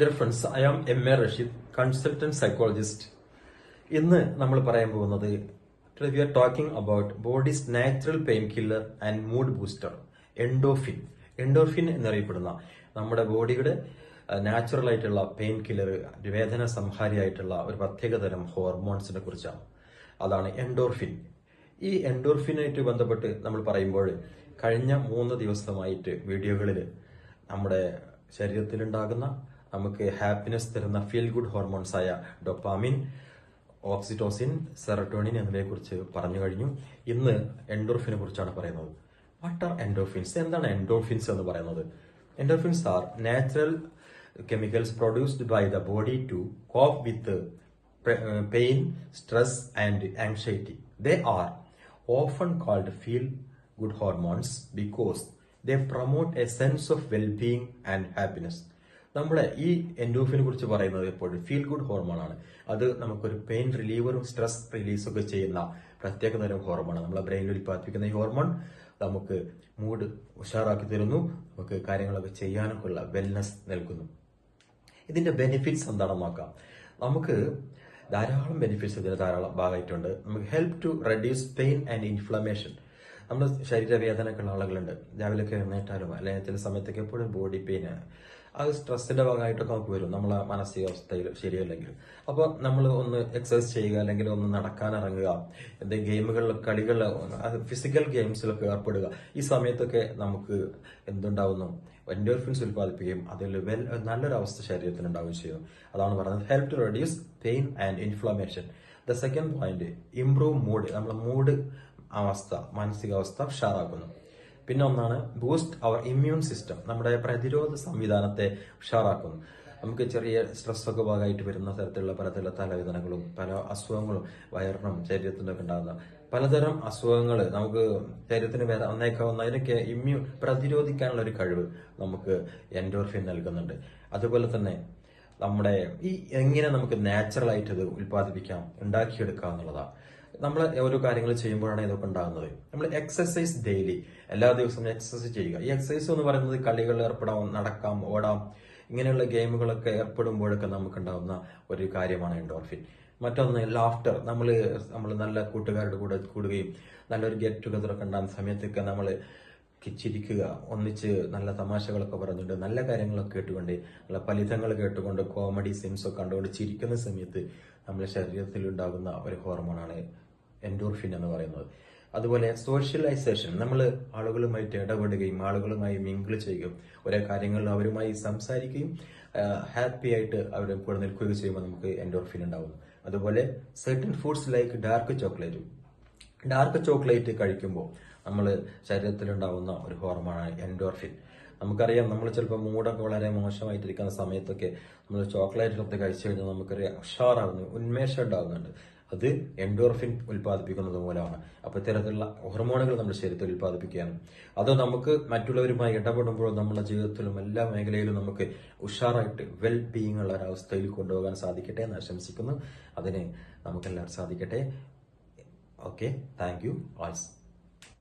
Dear friends I am M A Rasheed consultant psychologist ഇന്ന് നമ്മൾ പറയാൻ പോകുന്നത് we are talking about body's natural painkiller and mood booster endorphin endorphin എന്നറിയപ്പെടുന്ന നമ്മുടെ ബോഡിയുടെ നാച്ചുറൽ ആയിട്ടുള്ള പെയിൻ കില്ലർ വേദന സംഹാരിയായിട്ടുള്ള ഒരു പ്രത്യേകതരം ഹോർമോൺസിനെ കുറിച്ചാണ്. അതാണ് എൻഡോർഫിൻ ഈ എൻഡോർഫിനായിട്ട് ബന്ധപ്പെട്ട് നമ്മൾ പറയുമ്പോൾ കഴിഞ്ഞ മൂന്ന് ദിവസമായിട്ട് വീഡിയോകളിൽ നമ്മുടെ ശരീരത്തിലുണ്ടാകുന്ന നമുക്ക് ഹാപ്പിനെസ് തരുന്ന ഫീൽ ഗുഡ് ഹോർമോൺസ് ആയ ഡൊപ്പാമിൻ ഓക്സിറ്റോസിൻ സെറട്ടോണിൻ എന്നിവയെ കുറിച്ച് പറഞ്ഞു കഴിഞ്ഞു. ഇന്ന് എൻഡോർഫിനെ കുറിച്ചാണ് പറയുന്നത്. വാട്ട് ആർ എൻഡോർഫിൻസ് എന്താണ് എൻഡോർഫിൻസ് എന്ന് പറയുന്നത്? Endorphins are natural chemicals produced by the body to cope with pain stress and anxiety they are often called feel good hormones because they promote a sense of well-being and happiness. നമ്മളെ ഈ എൻഡോഫിനെ കുറിച്ച് പറയുന്നത് എപ്പോഴും feel good hormone ആണ്. അത് നമുക്കൊരു pain റിലീവറും stress റിലീസും ഒക്കെ ചെയ്യുന്ന പ്രത്യേക തരം ഹോർമോണാണ് നമ്മളെ ബ്രെയിനിൽ ഉൽപ്പാദിപ്പിക്കുന്ന ഈ ഹോർമോൺ നമുക്ക് മൂഡ് ഉഷാറാക്കി തരുന്നു. നമുക്ക് കാര്യങ്ങളൊക്കെ ചെയ്യാനൊക്കെ ഉള്ള വെൽനെസ് നൽകുന്നു. ഇതിന്റെ ബെനിഫിറ്റ്സ് എന്താണെന്ന് നോക്കാം നമുക്ക് ധാരാളം ബെനിഫിറ്റ്സ് ഇതിന് ധാരാളം ഭാഗമായിട്ടുണ്ട്. നമുക്ക് help to reduce pain and inflammation നമ്മുടെ ശരീരവേദനക്കുള്ള ആളുകളുണ്ട്. രാവിലെയൊക്കെ എഴുന്നേറ്റാലും അല്ലെങ്കിൽ ചില സമയത്തൊക്കെ എപ്പോഴും ബോഡി പെയിൻ അത് സ്ട്രെസ്സിന്റെ ഭാഗമായിട്ടൊക്കെ നമുക്ക് വരും. നമ്മളെ മാനസികാവസ്ഥയിൽ ശരിയല്ലെങ്കിൽ. അപ്പോൾ നമ്മൾ ഒന്ന് എക്സസൈസ് ചെയ്യുക അല്ലെങ്കിൽ ഒന്ന് നടക്കാൻ ഇറങ്ങുക. എന്തെങ്കിലും ഗെയിമുകളിൽ കളികളിൽ ഫിസിക്കൽ ഗെയിംസിലൊക്കെ ഏർപ്പെടുക. ഈ സമയത്തൊക്കെ നമുക്ക് എന്തുണ്ടാവുന്നു? എൻഡോർഫിൻസ് ഉൽപ്പാദിപ്പിക്കുകയും അതിൽ വെൽ നല്ലൊരു അവസ്ഥ ശരീരത്തിന് ഉണ്ടാവുകയും ചെയ്യും. അതാണ് പറയുന്നത് help to reduce pain and inflammation the second point improve mood നമ്മുടെ മൂഡ് അവസ്ഥ മാനസികാവസ്ഥ ഉഷാറാക്കുന്നു. പിന്നെ ഒന്നാണ് ബൂസ്റ്റ് അവർ ഇമ്മ്യൂൺ സിസ്റ്റം നമ്മുടെ പ്രതിരോധ സംവിധാനത്തെ ഉഷാറാക്കുന്നു. നമുക്ക് ചെറിയ സ്ട്രെസ്സൊക്കെ ഭാഗമായിട്ട് വരുന്ന തരത്തിലുള്ള പലതരം തലവേദനകളും പല അസുഖങ്ങളും വയറിനും ശരീരത്തിനൊക്കെ ഉണ്ടാകുന്ന പലതരം അസുഖങ്ങൾ നമുക്ക് ശരീരത്തിന് വന്നേക്കാവുന്ന അതിനൊക്കെ ഇമ്മ്യൂൺ പ്രതിരോധിക്കാനുള്ള ഒരു കഴിവ് നമുക്ക് എൻഡോർഫിൻ നൽകുന്നുണ്ട്. അതുപോലെ തന്നെ നമ്മുടെ ഈ എങ്ങനെ നമുക്ക് നാച്ചുറൽ ആയിട്ട് ഇത് ഉൽപ്പാദിപ്പിക്കാം ഉണ്ടാക്കിയെടുക്കാം എന്നുള്ളതാണ്. നമ്മൾ ഓരോ കാര്യങ്ങൾ ചെയ്യുമ്പോഴാണ് ഇതൊക്കെ ഉണ്ടാകുന്നത്. നമ്മൾ എക്സസൈസ് ഡെയിലി എല്ലാ ദിവസവും എക്സസൈസ് ചെയ്യുക. ഈ എക്സസൈസ് എന്ന് പറയുന്നത് കളികളിൽ ഏർപ്പെടാം നടക്കാം ഓടാം ഇങ്ങനെയുള്ള ഗെയിമുകളൊക്കെ ഏർപ്പെടുമ്പോഴൊക്കെ നമുക്ക് ഉണ്ടാകുന്ന ഒരു കാര്യമാണ് എൻഡോർഫിൻ മറ്റൊന്ന് ലാഫ്റ്റർ നമ്മൾ നമ്മൾ നല്ല കൂട്ടുകാരുടെ കൂടെ കൂടുകയും നല്ലൊരു ഗെറ്റ് ടുഗദർ ഒക്കെ ഉണ്ടാകുന്ന സമയത്തൊക്കെ നമ്മൾ ചിരിക്കുക ഒന്നിച്ച് നല്ല തമാശകളൊക്കെ പറഞ്ഞുകൊണ്ട് നല്ല കാര്യങ്ങളൊക്കെ കേട്ടുകൊണ്ട് നല്ല ഫലിതങ്ങൾ കേട്ടുകൊണ്ട് കോമഡി സിംസ് ഒക്കെ കണ്ടുകൊണ്ട് ചിരിക്കുന്ന സമയത്ത് നമ്മുടെ ശരീരത്തിൽ ഉണ്ടാകുന്ന ഒരു ഹോർമോണാണ് എൻഡോർഫിൻ എന്ന് പറയുന്നത്. അതുപോലെ സോഷ്യലൈസേഷൻ നമ്മൾ ആളുകളുമായിട്ട് ഇടപെടുകയും ആളുകളുമായി മിങ്കിൾ ചെയ്യുകയും ഓരോ കാര്യങ്ങളിൽ അവരുമായി സംസാരിക്കുകയും ഹാപ്പി ആയിട്ട് അവരെ കൂടെ നിൽക്കുകയും ചെയ്യുമ്പോൾ നമുക്ക് എൻഡോർഫിൻ ഉണ്ടാകുന്നു. അതുപോലെ certain foods like dark chocolate dark chocolate കഴിക്കുമ്പോൾ നമ്മൾ ശരീരത്തിലുണ്ടാവുന്ന ഒരു ഹോർമോണാണ് എൻഡോർഫിൻ നമുക്കറിയാം നമ്മൾ ചിലപ്പോൾ മൂടൊക്കെ വളരെ മോശമായിട്ടിരിക്കുന്ന സമയത്തൊക്കെ നമ്മൾ ചോക്ലേറ്റ് ഒക്കെ കഴിച്ചു കഴിഞ്ഞാൽ നമുക്കൊരു ഉഷാറാവുന്നു ഉന്മേഷം ഉണ്ടാകുന്നുണ്ട് അത് എൻഡോർഫിൻ ഉൽപ്പാദിപ്പിക്കുന്നത് മൂലമാണ്. അപ്പോൾ ഇത്തരത്തിലുള്ള ഹോർമോണുകൾ നമ്മുടെ ശരീരത്തിൽ ഉൽപ്പാദിപ്പിക്കുകയാണ്. അത് നമുക്ക് മറ്റുള്ളവരുമായി ഇടപെടുമ്പോഴും നമ്മുടെ ജീവിതത്തിലും എല്ലാ മേഖലയിലും നമുക്ക് ഉഷാറായിട്ട് വെൽ ബീയിങ് ഉള്ള ഒരവസ്ഥയിൽ കൊണ്ടുപോകാൻ സാധിക്കട്ടെ എന്ന് ആശംസിക്കുന്നു. അതിന് നമുക്കെല്ലാം സാധിക്കട്ടെ. Okay thank you ആൾസ്